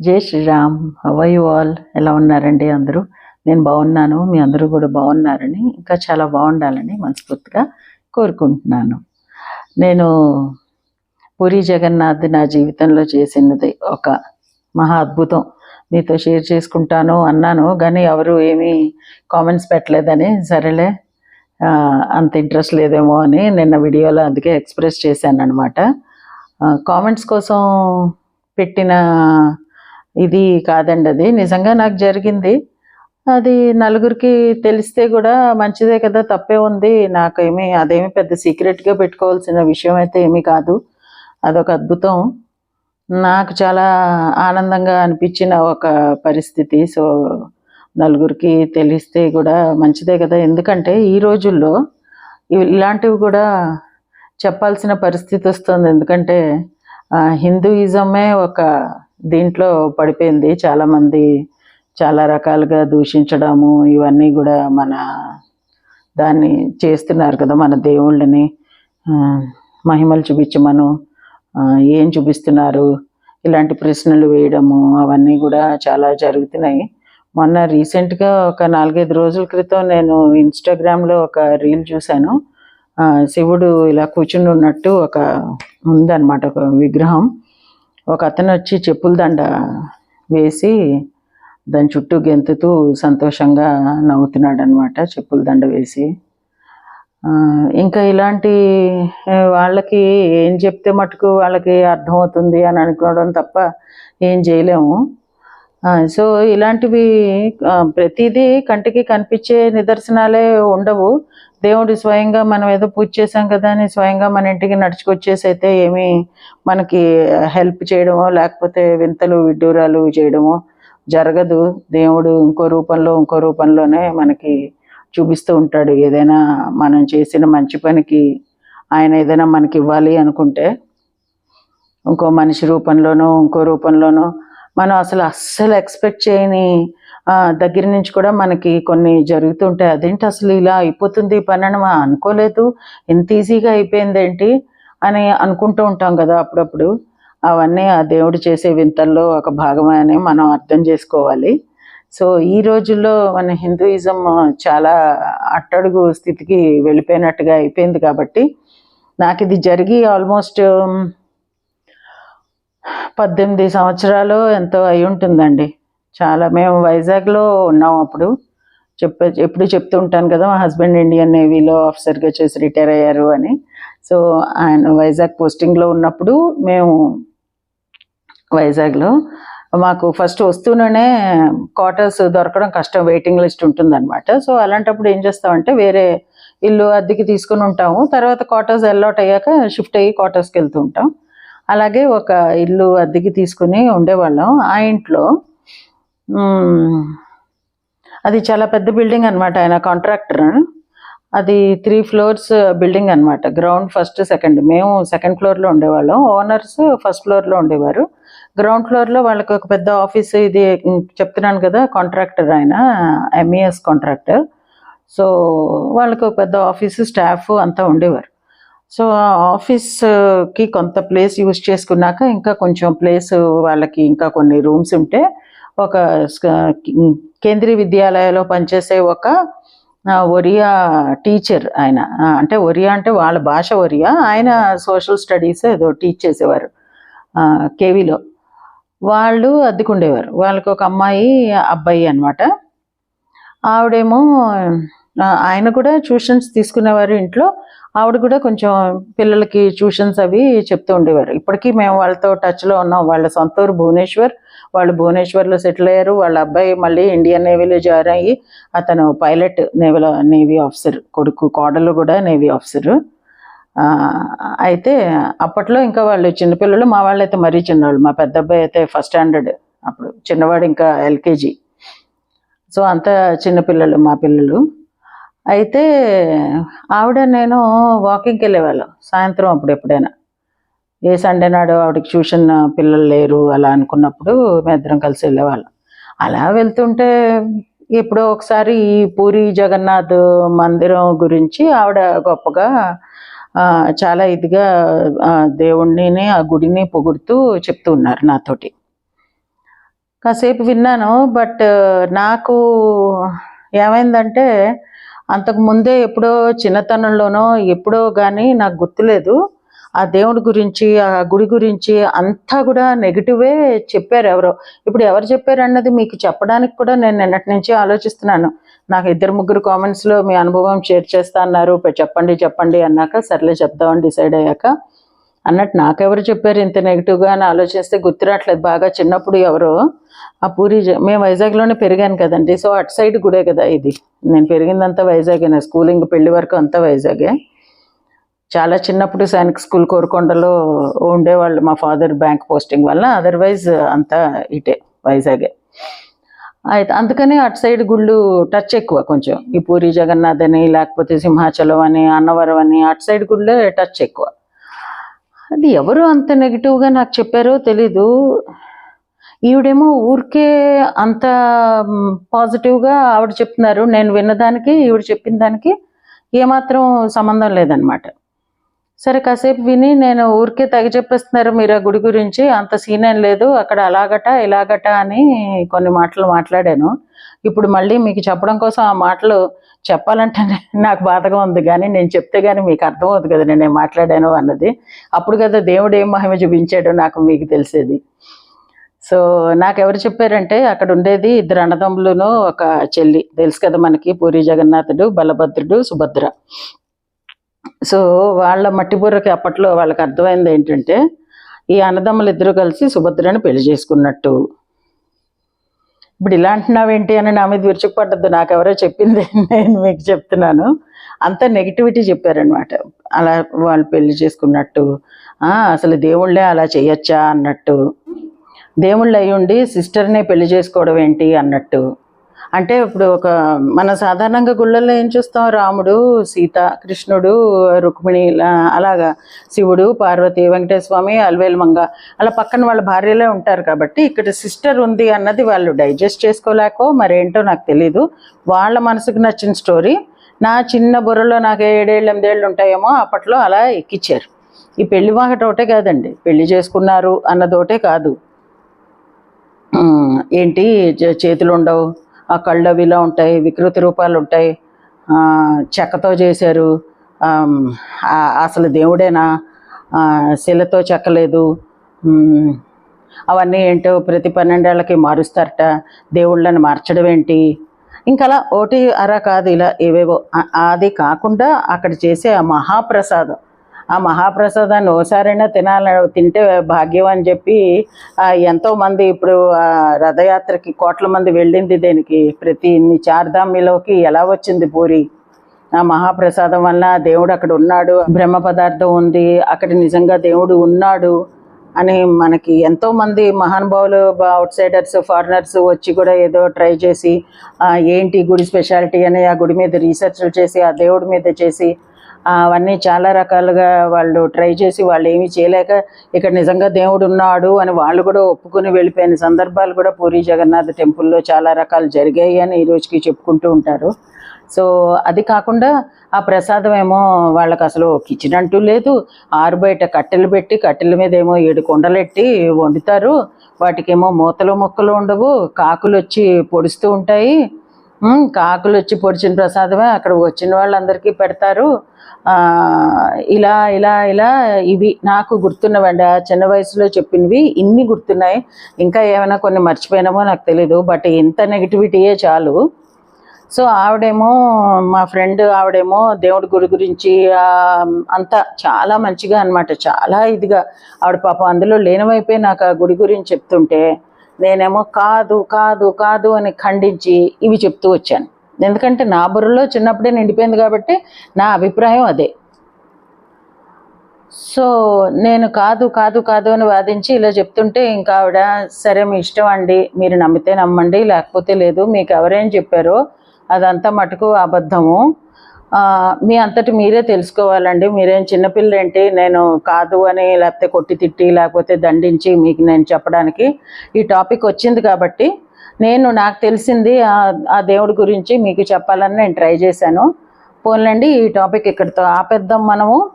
జై శ్రీరామ్ హవై ఆల్ ఎలా ఉన్నారండి అందరూ? నేను బాగున్నాను మీ అందరూ కూడా బాగున్నారని ఇంకా చాలా బాగుండాలని మనస్ఫూర్తిగా కోరుకుంటున్నాను. నేను పూరి జగన్నాథ్ నా జీవితంలో చేసినది ఒక మహా అద్భుతం. మీతో షేర్ చేసుకుంటాను అన్నాను కానీ ఎవరు ఏమీ కామెంట్స్ పెట్టలేదని సరేలే అంత ఇంట్రెస్ట్ లేదేమో అని నిన్న వీడియోలో అందుకే ఎక్స్ప్రెస్ చేశాను అనమాట కామెంట్స్ కోసం పెట్టిన ఇది కాదండి అది. నిజంగా నాకు జరిగింది. అది నలుగురికి తెలిస్తే కూడా మంచిదే కదా తప్పే ఉంది. నాకేమీ అదేమి పెద్ద సీక్రెట్గా పెట్టుకోవాల్సిన విషయం అయితే ఏమీ కాదు. అదొక అద్భుతం. నాకు చాలా ఆనందంగా అనిపించిన ఒక పరిస్థితి. సో నలుగురికి తెలిస్తే కూడా మంచిదే కదా. ఎందుకంటే ఈ రోజుల్లో ఇలాంటివి కూడా చెప్పాల్సిన పరిస్థితి వస్తుంది. ఎందుకంటే హిందూయిజమే ఒక దీంట్లో పడిపోయింది చాలామంది. చాలా రకాలుగా దూషించడము ఇవన్నీ కూడా మన దాన్ని చేస్తున్నారు కదా మన దేవుళ్ళని. మహిమలు చూపించమను. ఏం చూపిస్తున్నారు? ఇలాంటి ప్రశ్నలు వేయడము అవన్నీ కూడా చాలా జరుగుతున్నాయి. మొన్న రీసెంట్గా ఒక నాలుగైదు రోజుల క్రితం నేను ఇన్స్టాగ్రామ్లో ఒక రీల్ చూశాను. శివుడు ఇలా కూర్చుని ఉన్నట్టు ఒక ఉందన్నమాట ఒక విగ్రహం. ఒక అతను వచ్చి చెప్పుల దండ వేసి దాని చుట్టూ గెంతుతూ సంతోషంగా నవ్వుతున్నాడు అనమాట చెప్పుల దండ వేసి. ఇంకా ఇలాంటి వాళ్ళకి ఏం చెప్తే మటుకు వాళ్ళకి అర్థమవుతుంది అని అనుకోవడం తప్ప ఏం చేయలేము. సో ఇలాంటివి ప్రతిదీ కంటికి కనిపించే నిదర్శనాలే ఉండవు. దేవుడు స్వయంగా మనం ఏదో పూజ చేసాం కదా అని స్వయంగా మన ఇంటికి నడుచుకొచ్చేసి అయితే ఏమీ మనకి హెల్ప్ చేయడమో లేకపోతే వింతలు విడ్డూరాలు చేయడమో జరగదు. దేవుడు ఇంకో రూపంలో ఇంకో రూపంలోనే మనకి చూపిస్తూ ఉంటాడు. ఏదైనా మనం చేసిన మంచి పనికి ఆయన ఏదైనా మనకి ఇవ్వాలి అనుకుంటే ఇంకో మనిషి రూపంలోనో ఇంకో రూపంలోనో మనం అసలు అస్సలు ఎక్స్పెక్ట్ చేయని దగ్గర నుంచి కూడా మనకి కొన్ని జరుగుతుంటాయి. అదేంటి అసలు ఇలా అయిపోతుంది ఈ పని అని అనుకోలేదు. ఇంత ఈజీగా అయిపోయింది ఏంటి అని అనుకుంటూ ఉంటాం కదా అప్పుడప్పుడు. అవన్నీ ఆ దేవుడు చేసే వింతల్లో ఒక భాగమే అని మనం అర్థం చేసుకోవాలి. సో ఈ రోజుల్లో మన హిందూయిజం చాలా అట్టడుగు స్థితికి వెళ్ళిపోయినట్టుగా అయిపోయింది కాబట్టి నాకు ఇది జరిగి ఆల్మోస్ట్ పద్దెనిమిది సంవత్సరాలు ఎంతో అయి ఉంటుందండి. చాలా మేము వైజాగ్లో ఉన్నాం అప్పుడు. చెప్పే ఎప్పుడు చెప్తూ ఉంటాను కదా మా హస్బెండ్ ఇండియన్ నేవీలో ఆఫీసర్గా చేసి రిటైర్ అయ్యారు అని. సో ఆయన వైజాగ్ పోస్టింగ్లో ఉన్నప్పుడు మేము వైజాగ్లో మాకు ఫస్ట్ వస్తూనే క్వార్టర్స్ దొరకడం కష్టం వెయిటింగ్ లిస్ట్ ఉంటుందన్నమాట. సో అలాంటప్పుడు ఏం చేస్తామంటే వేరే ఇల్లు అద్దెకి తీసుకుని ఉంటాము. తర్వాత క్వార్టర్స్ ఎల్లాట్ అయ్యాక షిఫ్ట్ అయ్యి క్వార్టర్స్కి వెళ్తూ ఉంటాం. అలాగే ఒక ఇల్లు అద్దెకి తీసుకుని ఉండేవాళ్ళం. ఆ ఇంట్లో అది చాలా పెద్ద బిల్డింగ్ అన్నమాట ఆయన కాంట్రాక్టర్. అది త్రీ ఫ్లోర్స్ బిల్డింగ్ అన్నమాట. Ground first second. మేము సెకండ్ ఫ్లోర్లో ఉండేవాళ్ళం. ఓనర్స్ ఫస్ట్ ఫ్లోర్లో ఉండేవారు. గ్రౌండ్ ఫ్లోర్లో వాళ్ళకి ఒక పెద్ద ఆఫీస్ ఇది చెప్తున్నాను కదా కాంట్రాక్టర్ ఆయన ఎంఈఎస్ కాంట్రాక్టర్. సో వాళ్ళకి ఒక పెద్ద ఆఫీసు స్టాఫ్ అంతా ఉండేవారు. సో ఆఫీస్కి కొంత ప్లేస్ యూజ్ చేసుకున్నాక ఇంకా కొంచెం ప్లేస్ వాళ్ళకి ఇంకా కొన్ని రూమ్స్ ఉంటే ఒక కేంద్రీయ విద్యాలయంలో పనిచేసే ఒక ఒరియా టీచర్ ఆయన. అంటే ఒరియా అంటే వాళ్ళ భాష ఒరియా. ఆయన సోషల్ స్టడీస్ ఏదో టీచ్ చేసేవారు కేవీలో. వాళ్ళు అద్దెకుండేవారు. వాళ్ళకి ఒక అమ్మాయి అబ్బాయి అనమాట ఆవిడేమో ఆయన కూడా ట్యూషన్స్ తీసుకునేవారు ఇంట్లో. ఆవిడ కూడా కొంచెం పిల్లలకి ట్యూషన్స్ అవి చెప్తూ ఉండేవారు. ఇప్పటికీ మేము వాళ్ళతో టచ్లో ఉన్నాం. వాళ్ళ సొంత ఊరు భువనేశ్వర్. వాళ్ళు భువనేశ్వర్లో సెటిల్ అయ్యారు. వాళ్ళ అబ్బాయి మళ్ళీ ఇండియన్ నేవీలో జాయిన్ అయ్యి అతను పైలట్ నేవీలో నేవీ ఆఫీసర్ కొడుకు కోడలు కూడా నేవీ ఆఫీసరు అయితే అప్పట్లో ఇంకా వాళ్ళు చిన్నపిల్లలు మా వాళ్ళు అయితే మరీ చిన్నవాళ్ళు మా పెద్ద అబ్బాయి అయితే ఫస్ట్ స్టాండర్డ్ అప్పుడు. చిన్నవాడు ఇంకా ఎల్కేజీ సో అంత చిన్నపిల్లలు మా పిల్లలు. అయితే ఆవిడ నేను వాకింగ్కి వెళ్ళేవాళ్ళం. సాయంత్రం అప్పుడు ఎప్పుడైనా. ఏ సండే నాడు ఆవిడకి ట్యూషన్ పిల్లలు లేరు అలా అనుకున్నప్పుడు మేమిద్దరం కలిసి వెళ్ళేవాళ్ళం. అలా వెళ్తుంటే ఎప్పుడో ఒకసారి ఈ పూరి జగన్నాథ్ మందిరం గురించి ఆవిడ గొప్పగా చాలా ఇదిగా దేవుణ్ణిని ఆ గుడిని పొగుడుతూ చెప్తూ ఉన్నారు నాతోటి. కాసేపు విన్నాను బట్ నాకు ఏమైందంటే అంతకు ముందే ఎప్పుడో చిన్నతనంలోనో ఎప్పుడో కానీ నాకు గుర్తులేదు. ఆ దేవుడి గురించి ఆ గుడి గురించి అంతా కూడా నెగిటివే చెప్పారు ఎవరో. ఇప్పుడు ఎవరు చెప్పారు అన్నది మీకు చెప్పడానికి కూడా నేను నిన్నటి నుంచి ఆలోచిస్తున్నాను. నాకు ఇద్దరు ముగ్గురు కామెంట్స్లో మీ అనుభవం షేర్ చేస్తా అన్నారు. చెప్పండి చెప్పండి అన్నాక సర్లే చెప్దామని డిసైడ్ అయ్యాక అన్నట్టు నాకెవరు చెప్పారు ఇంత నెగిటివ్గా అని ఆలోచిస్తే గుర్తురాట్లేదు బాగా చిన్నప్పుడు ఎవరో ఆ పూరి జ- మేము వైజాగ్లోనే పెరిగాను కదండి. సో అటు సైడ్ గుడే కదా ఇది. నేను పెరిగిందంతా వైజాగే స్కూలింగ్ పెళ్ళి వరకు అంతా వైజాగే. చాలా చిన్నప్పుడు సైనిక్ స్కూల్ కోరుకొండలో ఉండేవాళ్ళు మా ఫాదర్ బ్యాంక్ పోస్టింగ్ వల్ల అదర్వైజ్ అంతా ఇటే వైజాగే. అయితే అందుకని అటు సైడ్ గుళ్ళు టచ్ ఎక్కువ కొంచెం. ఈ పూరి జగన్నాథ్ అని లేకపోతే సింహాచలం అని అన్నవరం అని అటు సైడ్ గుళ్ళే టచ్ ఎక్కువ. అది ఎవరు అంత నెగిటివ్గా నాకు చెప్పారో తెలీదు. ఈవిడేమో ఊరికే అంత పాజిటివ్గా ఆవిడ చెప్తున్నారు. నేను విన్నదానికి ఈవిడ చెప్పిన దానికి ఏమాత్రం సంబంధం లేదనమాట సరే కాసేపు విని నేను ఊరికే తగి చెప్పేస్తున్నారు మీరు ఆ గుడి గురించి. అంత సీన్ ఏం లేదు. అక్కడ అలాగట ఇలాగట అని కొన్ని మాటలు మాట్లాడాను. ఇప్పుడు మళ్ళీ మీకు చెప్పడం కోసం ఆ మాటలు చెప్పాలంటే నాకు బాధగా ఉంది. కానీ నేను చెప్తే కానీ మీకు అర్థమవుతుంది కదా నేను మాట్లాడాను అన్నది. అప్పుడు కదా దేవుడు ఏం మహిమ చూపించాడో నాకు మీకు తెలిసేది. సో నాకు ఎవరు చెప్పారంటే అక్కడ ఉండేది ఇద్దరు అన్నదమ్ములను ఒక చెల్లి. తెలుసు కదా మనకి పూరి జగన్నాథుడు బలభద్రుడు సుభద్ర. సో వాళ్ళ మట్టి బుర్రకి అప్పట్లో వాళ్ళకి అర్థమైంది ఏంటంటే ఈ అన్నదమ్ములు ఇద్దరు కలిసి సుభద్రని పెళ్ళి చేసుకున్నట్టు. ఇప్పుడు ఇలా అంటున్నావేంటి అని నా మీద విరుచుకుపడ్డద్దు నాకు ఎవరో చెప్పింది నేను మీకు చెప్తున్నాను. అంత నెగిటివిటీ చెప్పారనమాట అలా వాళ్ళు పెళ్ళి చేసుకున్నట్టు. అసలు దేవుళ్ళే అలా చేయొచ్చా అన్నట్టు. దేవుళ్ళు అయి ఉండి సిస్టర్నే పెళ్ళి చేసుకోవడం ఏంటి అన్నట్టు. అంటే ఇప్పుడు ఒక మన సాధారణంగా గుళ్ళల్లో ఏం చూస్తాం? రాముడు సీత కృష్ణుడు రుక్మిణి అలాగా శివుడు పార్వతి వెంకటేశ్వమి అల్వేల్ మంగ. అలా పక్కన వాళ్ళ భార్యలే ఉంటారు కాబట్టి ఇక్కడ సిస్టర్ ఉంది అన్నది వాళ్ళు డైజెస్ట్ చేసుకోలేకో మరేంటో నాకు తెలీదు. వాళ్ళ మనసుకు నచ్చిన స్టోరీ నా చిన్న బుర్రలో నాకు ఏడేళ్ళు ఎనిమిదేళ్ళు ఉంటాయేమో అప్పట్లో అలా ఎక్కిచ్చారు. ఈ పెళ్ళి వాకట ఒకటే కాదండి. పెళ్ళి చేసుకున్నారు అన్నదోటే కాదు. ఏంటి చేతులు ఉండవు ఆ కళ్ళు అవి ఇలా ఉంటాయి వికృతి రూపాలు ఉంటాయి చెక్కతో చేశారు అసలు దేవుడేనా? శిలతో చెక్కలేదు అవన్నీ ఏంటో ప్రతి పన్నెండేళ్ళకి మారుస్తారట దేవుళ్ళని మార్చడం ఏంటి ఇంకా అలా ఒకటి అరా కాదు ఇలా ఏవేవో అది కాకుండా అక్కడ చేసే ఆ మహాప్రసాదం. ఆ మహాప్రసాదాన్ని ఓసారైనా తినాల తింటే భాగ్యం అని చెప్పి ఎంతోమంది ఇప్పుడు ఆ, రథయాత్రకి కోట్ల మంది వెళ్ళింది దేనికి. ప్రతి ఇన్ని చార్ధామిలోకి ఎలా వచ్చింది పూరి? ఆ మహాప్రసాదం వల్ల దేవుడు అక్కడ ఉన్నాడు బ్రహ్మ పదార్థం ఉంది అక్కడ నిజంగా దేవుడు ఉన్నాడు అని మనకి ఎంతోమంది మహానుభావులు అవుట్ సైడర్స్ ఫారినర్స్ వచ్చి కూడా ఏదో ట్రై చేసి ఏంటి గుడి స్పెషాలిటీ అని ఆ గుడి మీద రీసెర్చ్లు చేసి ఆ దేవుడి మీద చేసి అవన్నీ చాలా రకాలుగా వాళ్ళు ట్రై చేసి వాళ్ళు ఏమీ చేయలేక ఇక్కడ నిజంగా దేవుడు ఉన్నాడు అని వాళ్ళు కూడా ఒప్పుకొని వెళ్ళిపోయిన సందర్భాలు కూడా పూరి జగన్నాథ్ టెంపుల్లో చాలా రకాలు జరిగాయి అని ఈ రోజుకి చెప్పుకుంటూ ఉంటారు. సో అది కాకుండా ఆ ప్రసాదం ఏమో వాళ్ళకి అసలు కిచెన్ అంటూ లేదు. ఆరు బయట కట్టెలు పెట్టి కట్టెల మీద ఏమో ఏడు కొండలెట్టి వండుతారు. వాటికేమో మూతలు మొక్కలు ఉండవు. కాకులు వచ్చి పొడుస్తూ ఉంటాయి. కాకులు వచ్చి పొడిచిన ప్రసాదమే అక్కడ వచ్చిన వాళ్ళందరికీ పెడతారు. ఇలా ఇలా ఇలా ఇవి నాకు గుర్తున్నవండి. ఆ చిన్న వయసులో చెప్పినవి ఇన్ని గుర్తున్నాయి. ఇంకా ఏమైనా కొన్ని మర్చిపోయినామో నాకు తెలీదు. బట్ ఇంత నెగిటివిటీయే చాలు. సో ఆవిడేమో మా ఫ్రెండ్ ఆవిడేమో దేవుడి గుడి గురించి అంతా చాలా మంచిగా అనమాట చాలా ఇదిగా. ఆవిడ పాపం అందులో లీనమైపోయి నాకు ఆ గుడి గురించి చెప్తుంటే నేనేమో కాదు కాదు కాదు అని ఖండించి ఇవి చెప్తూ వచ్చాను. ఎందుకంటే నా బుర్రలో చిన్నప్పుడే నిండిపోయింది కాబట్టి నా అభిప్రాయం అదే. సో నేను కాదు కాదు కాదు అని వాదించి ఇలా చెప్తుంటే ఇంకా ఆవిడ సరే మీ ఇష్టం అండి మీరు నమ్మితే నమ్మండి లేకపోతే లేదు మీకు ఎవరేం చెప్పారో అదంతా మటుకు అబద్ధము. మీ అంతటి మీరే తెలుసుకోవాలండి. మీరేం చిన్నపిల్లేంటి నేను కాదు అని లేకపోతే కొట్టి తిట్టి లేకపోతే దండించి మీకు నేను చెప్పడానికి ఈ టాపిక్ వచ్చింది కాబట్టి నేను నాకు తెలిసింది ఆ- ఆ దేవుడి గురించి మీకు చెప్పాలని నేను ట్రై చేశాను. పోన్లండి ఈ టాపిక్ ఇక్కడితో ఆపేద్దాం మనము.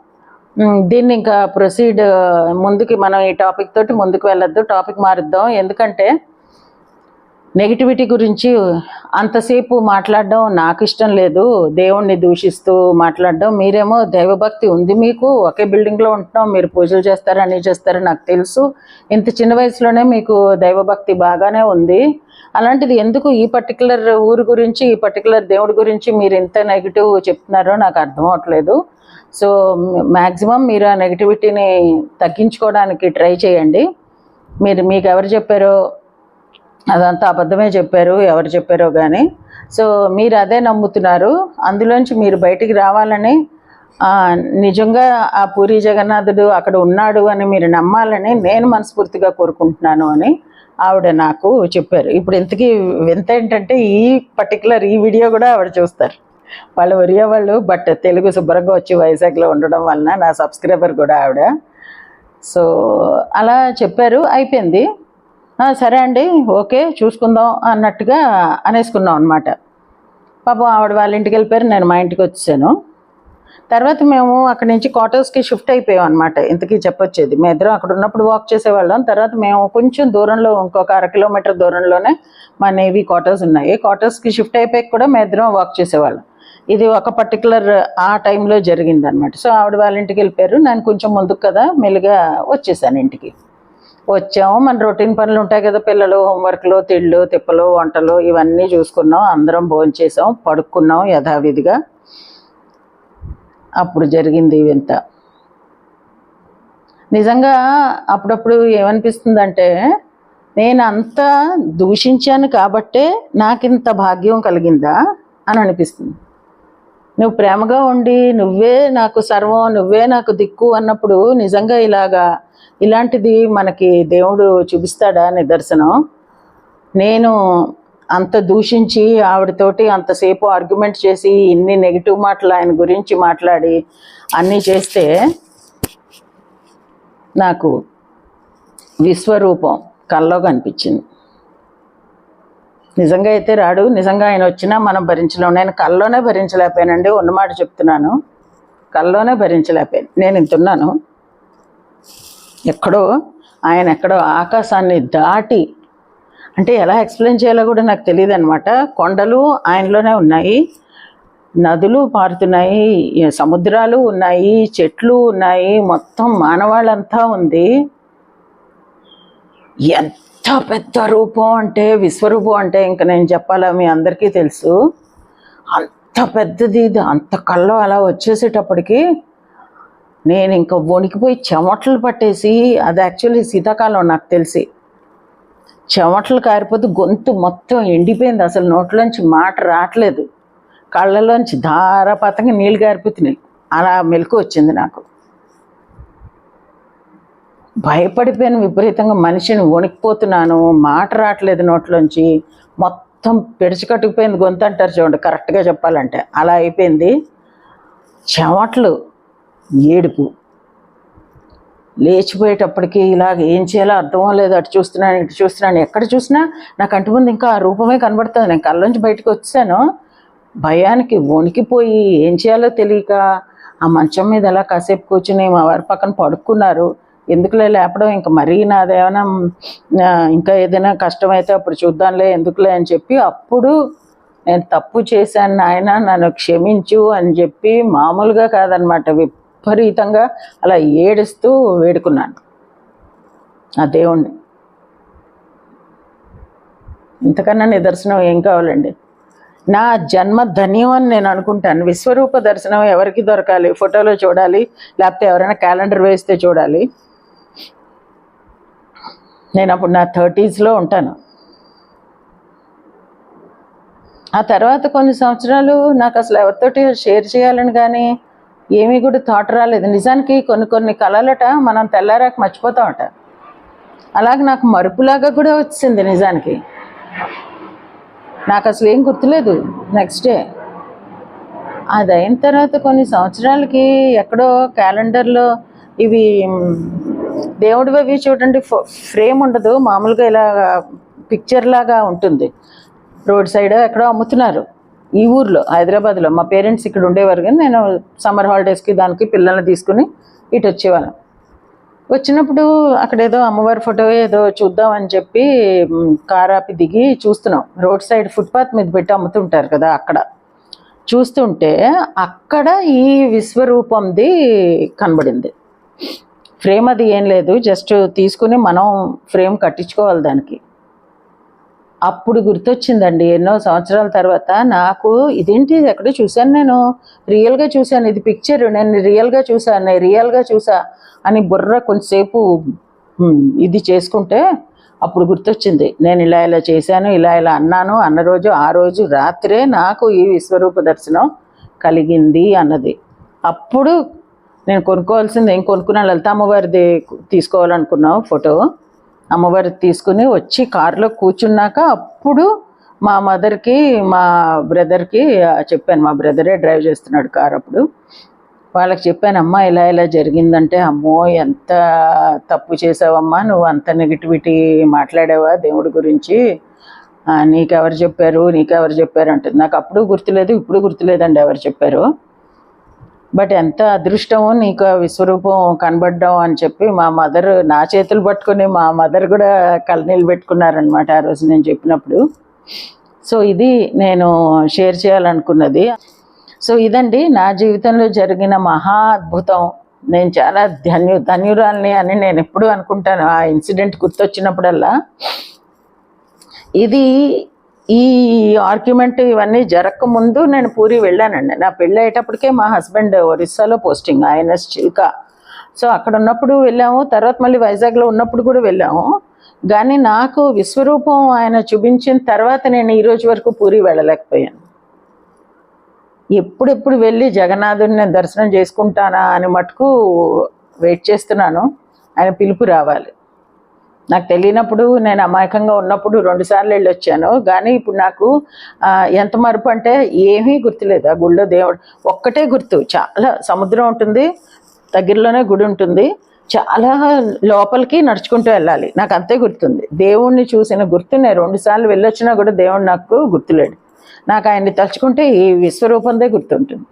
దీన్ని ఇంకా ప్రొసీడ్ ముందుకి మనం ఈ టాపిక్ తోటి ముందుకు వెళ్ళొద్దు టాపిక్ మారుద్దాం. ఎందుకంటే నెగిటివిటీ గురించి అంతసేపు మాట్లాడడం నాకు ఇష్టం లేదు. దేవుణ్ణి దూషిస్తూ మాట్లాడడం. మీరేమో దైవభక్తి ఉంది మీకు. ఒకే బిల్డింగ్లో ఉంటున్నాం. మీరు పూజలు చేస్తారు అన్నీ చేస్తారు నాకు తెలుసు. ఇంత చిన్న వయసులోనే మీకు దైవభక్తి బాగానే ఉంది. అలాంటిది ఎందుకు ఈ పర్టికులర్ ఊరు గురించి ఈ పర్టికులర్ దేవుడి గురించి మీరు ఇంత నెగిటివ్ చెప్తున్నారో నాకు అర్థం అవట్లేదు. సో మ్యాక్సిమం మీరు ఆ నెగిటివిటీని తగ్గించుకోవడానికి ట్రై చేయండి. మీరు మీకు ఎవరు చెప్పారో అదంతా అబద్ధమే చెప్పారు ఎవరు చెప్పారో కానీ సో మీరు అదే నమ్ముతున్నారు. అందులోంచి మీరు బయటికి రావాలని నిజంగా ఆ పూరి జగన్నాథుడు అక్కడ ఉన్నాడు అని మీరు నమ్మాలని నేను మనస్ఫూర్తిగా కోరుకుంటున్నాను అని ఆవిడ నాకు చెప్పారు. ఇప్పుడు ఇంతకీ వింత ఏంటంటే ఈ పర్టికులర్ ఈ వీడియో కూడా ఆవిడ చూస్తారు. వాళ్ళు ఒరియా వాళ్ళు బట్ తెలుగు శుభ్రంగా వచ్చి వైజాగ్లో ఉండడం వలన నా సబ్స్క్రైబర్ కూడా ఆవిడ. సో అలా చెప్పారు అయిపోయింది. సరే అండి ఓకే చూసుకుందాం అన్నట్టుగా అనేసుకున్నాం అనమాట పాపం ఆవిడ వాళ్ళ ఇంటికి వెళ్ళిపోయారు నేను మా ఇంటికి వచ్చేసాను. తర్వాత మేము అక్కడి నుంచి క్వార్టర్స్కి షిఫ్ట్ అయిపోయాం అనమాట ఇంతకీ చెప్పొచ్చేది. మేము ఇద్దరం అక్కడ ఉన్నప్పుడు వాక్ చేసేవాళ్ళం. తర్వాత మేము కొంచెం దూరంలో ఇంకొక అర కిలోమీటర్ దూరంలోనే మా నేవీ క్వార్టర్స్ ఉన్నాయి. క్వార్టర్స్కి షిఫ్ట్ అయిపోయి కూడా మేము ఇద్దరం వాక్ చేసేవాళ్ళం. ఇది ఒక పర్టికులర్ ఆ టైంలో జరిగింది అనమాట సో ఆవిడ వాళ్ళ ఇంటికి వెళ్ళిపోయారు. నేను కొంచెం ముందుకు కదా మెల్లిగా వచ్చేసాను ఇంటికి. వచ్చాము. మన రొటీన్ పనులు ఉంటాయి కదా పిల్లలు హోంవర్క్లు తిళ్ళు తిప్పలు వంటలు ఇవన్నీ చూసుకున్నాం. అందరం భోంచేసాం పడుకున్నాం యథావిధిగా. అప్పుడు జరిగింది వింత నిజంగా అప్పుడప్పుడు ఏమనిపిస్తుందంటే నేను అంత దూషించాను కాబట్టే నాకింత భాగ్యం కలిగిందా అని అనిపిస్తుంది. నువ్వు ప్రేమగా ఉండి నువ్వే నాకు సర్వం నువ్వే నాకు దిక్కు అన్నప్పుడు నిజంగా ఇలాగా ఇలాంటిది మనకి దేవుడు చూపిస్తాడా నిదర్శనం? నేను అంత దూషించి ఆవిడతోటి అంతసేపు ఆర్గ్యుమెంట్ చేసి ఇన్ని నెగిటివ్ మాటలు ఆయన గురించి మాట్లాడి అన్నీ చేస్తే నాకు విశ్వరూపం కల్లో కనిపించింది. నిజంగా అయితే రాడు. నిజంగా ఆయన వచ్చినా మనం భరించలేము. నేను కల్లోనే భరించలేకపోయానండి. ఉన్నమాట చెప్తున్నాను. కల్లోనే భరించలేకపోయాను. నేను ఇంతున్నాను ఎక్కడో ఆయన ఎక్కడో ఆకాశాన్ని దాటి అంటే ఎలా ఎక్స్ప్లెయిన్ చేయాలో కూడా నాకు తెలియదు అనమాట కొండలు ఆయనలోనే ఉన్నాయి. నదులు పారుతున్నాయి. సముద్రాలు ఉన్నాయి. చెట్లు ఉన్నాయి. మొత్తం మానవాళ్ళంతా ఉంది. ఎంత ఎంత పెద్ద రూపం అంటే విశ్వరూపం అంటే ఇంకా నేను చెప్పాలా మీ అందరికీ తెలుసు. అంత పెద్దది ఇది. అంత కళ్ళం అలా వచ్చేసేటప్పటికి నేను ఇంకా వణికిపోయి చెమటలు పట్టేసి అది యాక్చువల్లీ శీతాకాలం నాకు తెలిసి. చెమటలు కారిపోతే గొంతు మొత్తం ఎండిపోయింది. అసలు నోట్లోంచి మాట రావట్లేదు. కళ్ళలోంచి ధారాపాతంగా నీళ్ళు కారిపోతున్నాయి అలా మెలకు వచ్చింది నాకు. భయపడిపోయిన విపరీతంగా మనిషిని వణికిపోతున్నాను మాట రావట్లేదు నోట్లోంచి. మొత్తం పెడిచికట్టుకుపోయింది గొంతు అంటారు చూడండి కరెక్ట్గా చెప్పాలంటే. అలా అయిపోయింది. చెమట్లు ఏడుపు. లేచిపోయేటప్పటికి ఇలాగ ఏం చేయాలో అర్థం లేదు అటు చూస్తున్నాను ఇటు చూస్తున్నాను. ఎక్కడ చూసినా నా కంటి ముందు ఇంకా ఆ రూపమే కనబడుతుంది. నేను కళ్ళలోంచి బయటకు వచ్చాను. భయానికి వణికిపోయి ఏం చేయాలో తెలియక ఆ మంచం మీద అలా కాసేపు కూర్చుని మా వారి పక్కన పడుకున్నారు. ఎందుకులే లేపడం? ఇంకా మరీ నాదేమైనా ఇంకా ఏదైనా కష్టమైతే అప్పుడు చూద్దాంలే ఎందుకులే అని చెప్పి అప్పుడు నేను తప్పు చేశాను నాయన నన్ను క్షమించు అని చెప్పి మామూలుగా కాదనమాట. విపరీతంగా అలా ఏడుస్తూ వేడుకున్నాను ఆ దేవుణ్ణి. ఇంతకన్నా నిదర్శనం ఏం కావాలండి? నా జన్మ ధన్యం అని నేను అనుకుంటాను. విశ్వరూప దర్శనం ఎవరికి దొరకాలి? ఫోటోలో చూడాలి లేకపోతే ఎవరైనా క్యాలెండర్ వేస్తే చూడాలి. నేను అప్పుడు నా థర్టీస్లో ఉంటాను. ఆ తర్వాత కొన్ని సంవత్సరాలు నాకు అసలు ఎవరితోటి షేర్ చేయాలని కానీ ఏమీ కూడా థాట్ రాలేదు. నిజానికి కొన్ని కొన్ని కళలట మనం తెల్లారాక మర్చిపోతామట అలాగే నాకు మరుపులాగా కూడా వచ్చింది నిజానికి. నాకు అసలు ఏం గుర్తులేదు నెక్స్ట్ డే. అది అయిన తర్వాత కొన్ని సంవత్సరాలకి ఎక్కడో క్యాలెండర్లో ఇవి దేవుడి దేవుడివి అవి చూడండి ఫ్రేమ్ ఉండదు. మామూలుగా ఇలా పిక్చర్ లాగా ఉంటుంది. రోడ్ సైడ్ ఎక్కడో అమ్ముతున్నారు. ఈ ఊర్లో హైదరాబాద్లో. మా పేరెంట్స్ ఇక్కడ ఉండేవారు కానీ నేను సమ్మర్ హాలిడేస్కి దానికి పిల్లల్ని తీసుకుని ఇటు వచ్చేవాళ్ళం. వచ్చినప్పుడు అక్కడ ఏదో అమ్మవారి ఫోటో ఏదో చూద్దామని చెప్పి కారాపి కార్ ఆపి దిగి చూస్తున్నాం. రోడ్ సైడ్ ఫుట్పాత్ మీద పెట్టి అమ్ముతుంటారు కదా అక్కడ. చూస్తుంటే అక్కడ ఈ విశ్వరూపంది కనబడింది. ఫ్రేమ్ అది ఏం లేదు. జస్ట్ తీసుకుని మనం ఫ్రేమ్ కట్టించుకోవాలి దానికి. అప్పుడు గుర్తొచ్చిందండి ఎన్నో సంవత్సరాల తర్వాత నాకు ఇదేంటి ఎక్కడ ఎక్కడో చూశాను నేను. రియల్గా చూశాను ఇది పిక్చర్ నేను రియల్గా చూశాను నేను రియల్గా చూసా అని బుర్ర కొంచెంసేపు ఇది చేసుకుంటే అప్పుడు గుర్తొచ్చింది. నేను ఇలా ఇలా చేశాను ఇలా ఇలా అన్నాను అన్న రోజు ఆ రోజు రాత్రే నాకు ఈ విశ్వరూప దర్శనం కలిగింది అన్నది. అప్పుడు నేను కొనుక్కోవాల్సింది ఏం కొనుక్కున్నా లలిత అమ్మవారిది తీసుకోవాలనుకున్నావు ఫోటో. అమ్మవారి తీసుకుని వచ్చి కారులో కూర్చున్నాక అప్పుడు మా మదర్కి మా బ్రదర్కి చెప్పాను. మా బ్రదరే డ్రైవ్ చేస్తున్నాడు కారు అప్పుడు. వాళ్ళకి చెప్పాను అమ్మా ఇలా ఇలా జరిగిందంటే అమ్మో ఎంత తప్పు చేసావమ్మా నువ్వు అంత నెగిటివిటీ మాట్లాడావా దేవుడి గురించి? నీకెవరు చెప్పారు నీకెవరు చెప్పారు? అంటుంది. నాకు అప్పుడు గుర్తులేదు ఇప్పుడు గుర్తులేదండి ఎవరు చెప్పారు. బట్ ఎంత అదృష్టము నీకు ఆ విశ్వరూపం కనబడ్డం అని చెప్పి మా మదర్ నా చేతులు పట్టుకుని మా మదర్ కూడా కళ్ళనీళ్ళు పెట్టుకున్నారనమాట ఆ రోజు నేను చెప్పినప్పుడు. సో ఇది నేను షేర్ చేయాలనుకున్నది. సో ఇదండి నా జీవితంలో జరిగిన మహా అద్భుతం. నేను చాలా ధన్యు ధన్యురాల్ని అని నేను ఎప్పుడూ అనుకుంటాను. ఆ ఇన్సిడెంట్ గుర్తొచ్చినప్పుడల్లా. ఇది ఈ ఆర్గ్యుమెంట్ ఇవన్నీ జరగకముందు నేను పూరి వెళ్ళానండి. నా పెళ్ళి అయ్యేటప్పటికే మా హస్బెండ్ ఒరిస్సాలో పోస్టింగ్ ఐఎన్ఎస్ చిల్కా. సో అక్కడ ఉన్నప్పుడు వెళ్ళాము. తర్వాత మళ్ళీ వైజాగ్లో ఉన్నప్పుడు కూడా వెళ్ళాము. కానీ నాకు విశ్వరూపం ఆయన చూపించిన తర్వాత నేను ఈ రోజు వరకు పూరి వెళ్ళలేకపోయాను. ఎప్పుడెప్పుడు వెళ్ళి జగన్నాథుడిని దర్శనం చేసుకుంటానా అని మటుకు వెయిట్ చేస్తున్నాను. ఆయన పిలుపు రావాలి. నాకు తెలియనప్పుడు నేను అమాయకంగా ఉన్నప్పుడు రెండుసార్లు వెళ్ళి వచ్చాను కానీ ఇప్పుడు నాకు ఎంత మరుపు అంటే ఏమీ గుర్తులేదు. ఆ గుళ్ళో దేవుడు ఒక్కటే గుర్తు. చాలా సముద్రం ఉంటుంది దగ్గరలోనే గుడి ఉంటుంది. చాలా లోపలికి నడుచుకుంటూ వెళ్ళాలి. నాకు అంతే గుర్తుంది. దేవుణ్ణి చూసిన గుర్తు నేను రెండుసార్లు వెళ్ళొచ్చినా కూడా దేవుడు నాకు గుర్తులేడు. నాకు ఆయన్ని తలుచుకుంటే ఈ విశ్వరూపందే గుర్తుంటుంది.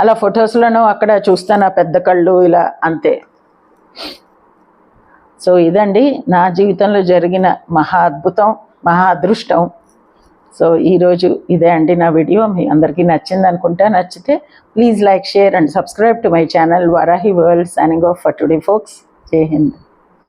అలా ఫొటోస్లోనూ అక్కడ చూస్తాను ఆ పెద్ద కళ్ళు ఇలా అంతే. సో ఇదండి నా జీవితంలో జరిగిన మహా అద్భుతం మహా అదృష్టం. సో ఈరోజు ఇదే అండి నా వీడియో. మీ అందరికీ నచ్చింది అనుకుంటా. నచ్చితే please like share and subscribe to my channel Varahi world signing off for today folks. జై హింద్.